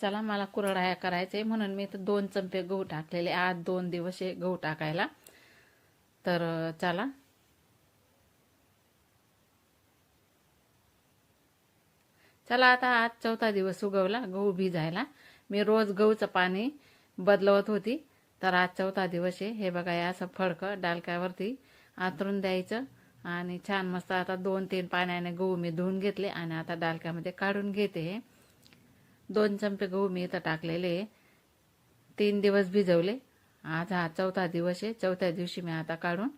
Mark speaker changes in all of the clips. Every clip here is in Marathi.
Speaker 1: चला मला कुरडाया करायचं आहे म्हणून मी तर दोन चमचे गहू टाकलेले. आज दोन दिवस आहे गहू टाकायला. तर चला. चला आता आज चौथा दिवस उगवला गहू भिजायला. मी रोज गहूचं पाणी बदलवत होती. तर आज चौथा दिवस आहे. हे बघा हे असं फडकं डालक्यावरती आतरून द्यायचं. आणि छान मस्त आता दोन तीन पाण्याने गहू मी धुवून घेतले आणि आता डालक्यामध्ये काढून घेते हे. दोन चमचे गहू मी इथं टाकलेले. आहे. तीन दिवस भिजवले. आज हा चौथा दिवस आहे. चौथ्या दिवशी मी आता काढून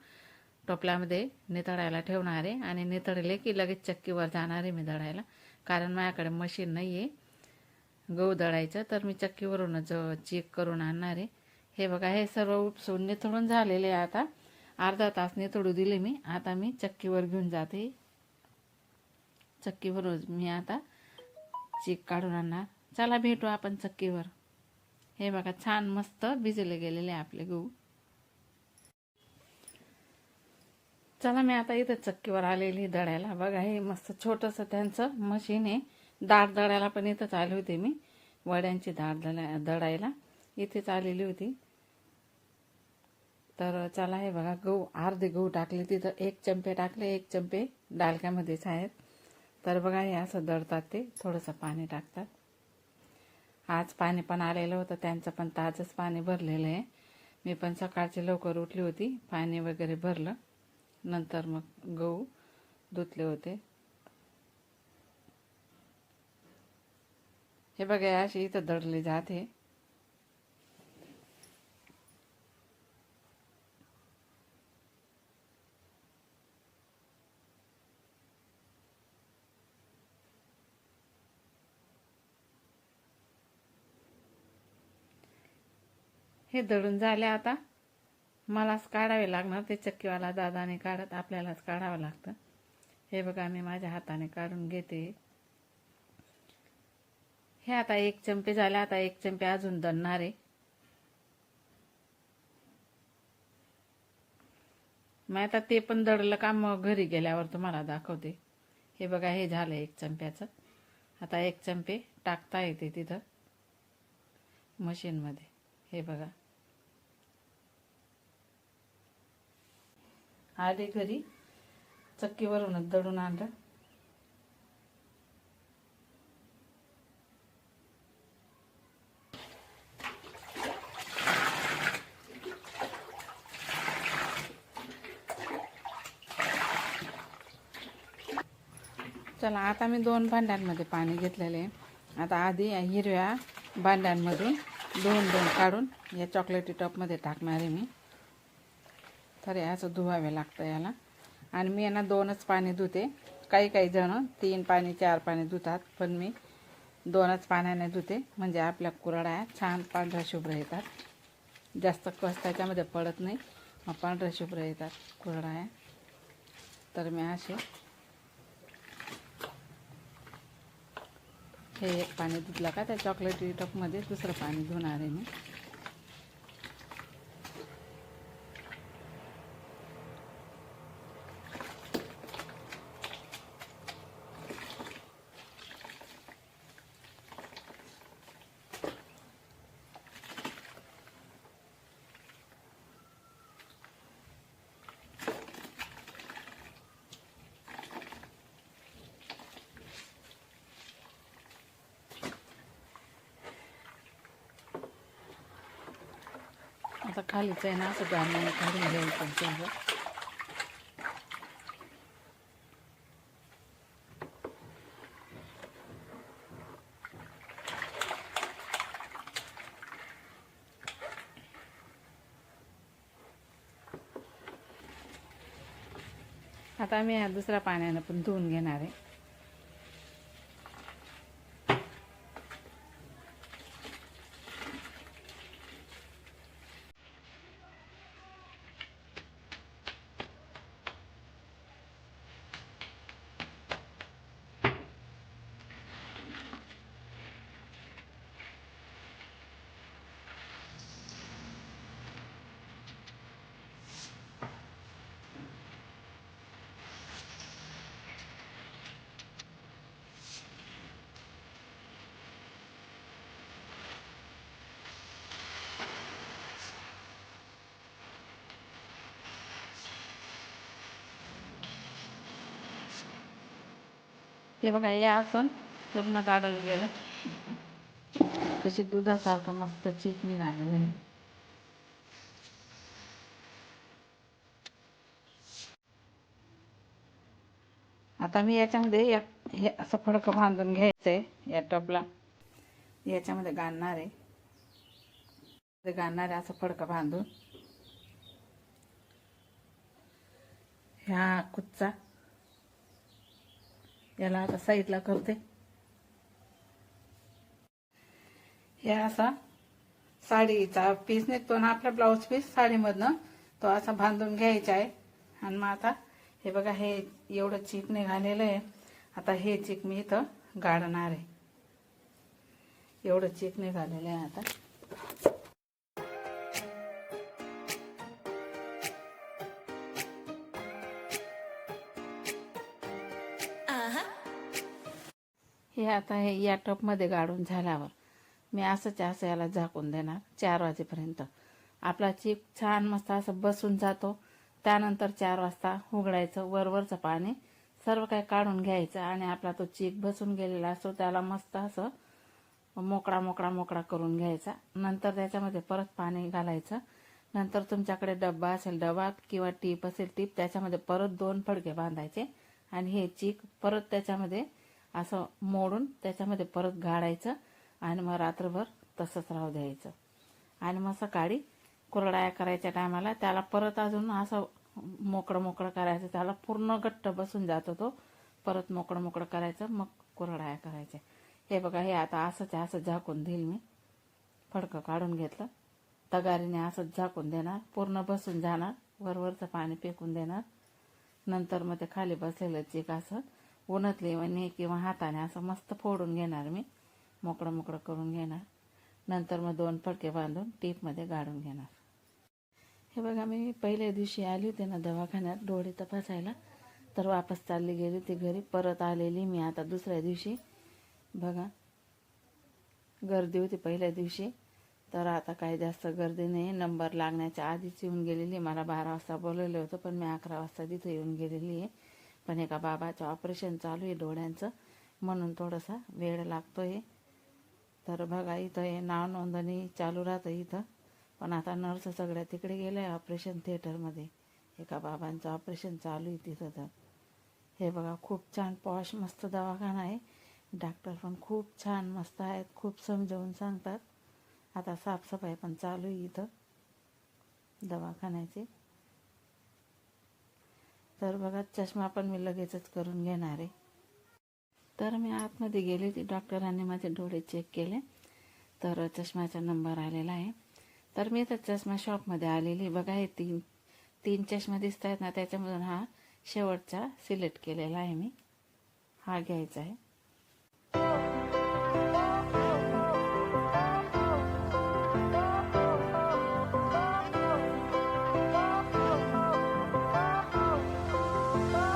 Speaker 1: टोपल्यामध्ये नितळायला ठेवणार आहे. आणि नितळले की लगेच चक्कीवर जाणार आहे मी दळायला. कारण माझ्याकडे मशीन नाही आहे गहू दळायचं तर मी चक्कीवरूनच चेक करून आणणार आहे. हे बघा हे सर्व उपसून नितळून झालेले आहे आता. अर्धा तास नितळू दिले मी. आता मी चक्कीवर घेऊन जाते. चक्कीवरून मी आता चीक काढून आणणार. चला भेटू आपण चक्कीवर. हे बघा छान मस्त भिजले गेलेले आहे आपले गहू. चला मी आता इथं चक्कीवर आलेली दळायला बघा हे मस्त छोटंसं त्यांचं मशीन आहे. दाट दळायला पण इथंच आले होते मी वड्यांची दाट दळा दळायला इथेच आलेली होती. तर चला हे बघा गहू अर्धे गहू टाकले. तिथं एक चंपे टाकले एक चंपे डालक्यामध्येच आहेत. तर बघा हे असं दळतात ते थोडंसं पाणी टाकतात. आज पाणी पण आलेलं होतं त्यांचं पण ताजंच पाणी भरलेलं आहे. मी पण सकाळची लवकर उठली होती पाणी वगैरे भरलं. नंतर मग गहू धुतले होते. हे बघा अशी इथं दडली जाते हे दळून झाले आता. मलाच काढावे लागणार ते चक्कीवाला दादाने काढत आपल्यालाच काढावं लागतं. हे बघा मी माझ्या हाताने काढून घेते. हे आता एक चमचे झाले आता एक चमचे अजून दणणार आहे. मग आता ते पण दडलं का मग घरी गेल्यावर तुम्हाला दाखवते. हे बघा हे झालं एक चमप्याचं आता एक चमचे टाकता येते तिथं. मशीनमध्ये. हे बघा. आले घरी. चक्कीवरूनच दळून आणलं. चला आता मी दोन भांड्यांमध्ये पाणी घेतलेले आहे. आता आधी या हिरव्या भांड्यांमधून दोन दोन काढून या चॉकलेटी टॉपमध्ये टाकणार आहे मी. तर ह्याचं असं धुवावे लागतं याला. आणि मी यांना दोनच पाणी धुते. काही काही जण तीन पाणी चार पाणी धुतात पण मी दोनच पाण्याने धुते. म्हणजे आपल्या कुरड्या छान पांढऱ्या शुभ्र येतात. जास्त कस त्याच्यामध्ये पडत नाही मग पांढऱ्या शुभ्र येतात कुरड्या. तर मी असे हे एक पाणी धुतलं का त्या चॉकलेटी टपमध्ये दुसरं पाणी धुणार आहे मी. आता खालीच आहे ना असं गाणं काढून घ्यायचं समजा आता मी दुसऱ्या पाण्यानं पण धुवून घेणार आहे. हे बघा या असं लग्न काढायला गेलं. तशी दुधासारखं मस्त चिटणी निघालेलं आहे. आता मी याच्यामध्ये या हे असं फडकं बांधून घ्यायचं आहे या टॉपला याच्यामध्ये गाणणार आहे. गाणणार आहे असं फडकं बांधून. ह्या कुच्चा. याला आता साईडला करते. हे असा साडीचा पीस निघतो ना आपला ब्लाऊज पीस साडीमधनं. तो असा बांधून घ्यायचा आहे. आणि मग आता हे बघा हे एवढं चीक निघालेलं आहे. आता हे चीक मी इथं गाडणार आहे. एवढं चीक निघालेलं आहे आता. हे आता हे या टपमध्ये गाडून झाल्यावर मी असंच असं याला झाकून देणार चार वाजेपर्यंत. आपला चीक छान मस्त असं बसून जातो. त्यानंतर चार वाजता उघडायचं वरवरचं पाणी सर्व काही काढून घ्यायचं आणि आपला तो चीक बसून गेलेला असतो त्याला मस्त असं मोकळा मोकळा मोकळा करून घ्यायचा. नंतर त्याच्यामध्ये परत पाणी घालायचं. नंतर तुमच्याकडे डब्बा असेल डबा किंवा टीप असेल टीप त्याच्यामध्ये परत दोन फडके बांधायचे आणि हे चीक परत त्याच्यामध्ये असं मोडून त्याच्यामध्ये परत गाडायचं आणि मग रात्रभर तसंच राहू द्यायचं. आणि मग सकाळी कुरडाया करायच्या टायमाला त्याला परत अजून असं मोकळं मोकळं करायचं. त्याला पूर्ण घट्ट बसून जातो तो. परत मोकळं मोकळं करायचं मग कुरडाया करायच्या. हे बघा हे आता असंच आहे, असं झाकून देईल मी. फडकं काढून घेतलं. तगारीने असंच झाकून देणार. पूर्ण बसून जाणार. वरवरचं पाणी फेकून देणार. नंतर मग ते खाली बसलेलं चिक असं उन्हातली वणी किंवा हाताने असं मस्त फोडून घेणार मी. मोकळं मोकळं करून घेणार. नंतर मग दोन फडके बांधून टीपमध्ये गाडून घेणार. हे बघा मी पहिल्या दिवशी आली होती ना दवाखान्यात डोळे तपासायला तर वापस चालली गेली ती घरी. परत आलेली मी आता दुसऱ्या दिवशी. बघा गर्दी होती पहिल्या दिवशी. तर आता काही जास्त गर्दी नाही. नंबर लागण्याच्या आधीच येऊन गेलेली. मला बारा वाजता बोलवलं होतं पण मी अकरा वाजता तिथं येऊन गेलेली आहे. पण एका बाबाचं ऑपरेशन चालू आहे डोळ्यांचं म्हणून थोडासा वेळ लागतो आहे तर बघा इथं हे नाव नोंदणी चालू राहतं इथं. पण आता नर्स सगळ्या तिकडे गेल्या आहे ऑपरेशन थिएटरमध्ये. एका बाबांचं ऑपरेशन चालू आहे तिथं तर. हे बघा खूप छान पॉश मस्त दवाखाना आहे. डॉक्टर पण खूप छान मस्त आहेत खूप समजावून सांगतात. आता साफसफाई पण चालू आहे इथं. दवाखान्याची. तर बघा चष्मा पण मी लगेचच करून घेणार आहे. तर मी आतमध्ये गेले ती डॉक्टरांनी माझे डोळे चेक केले. तर चष्म्याचा नंबर आलेला आहे. तर मी तर चष्मा शॉपमध्ये आलेली बघा हे तीन तीन चष्मा दिसत आहेत ना त्याच्यामधून हा शेवटचा सिलेक्ट केलेला आहे मी. हा घ्यायचा आहे.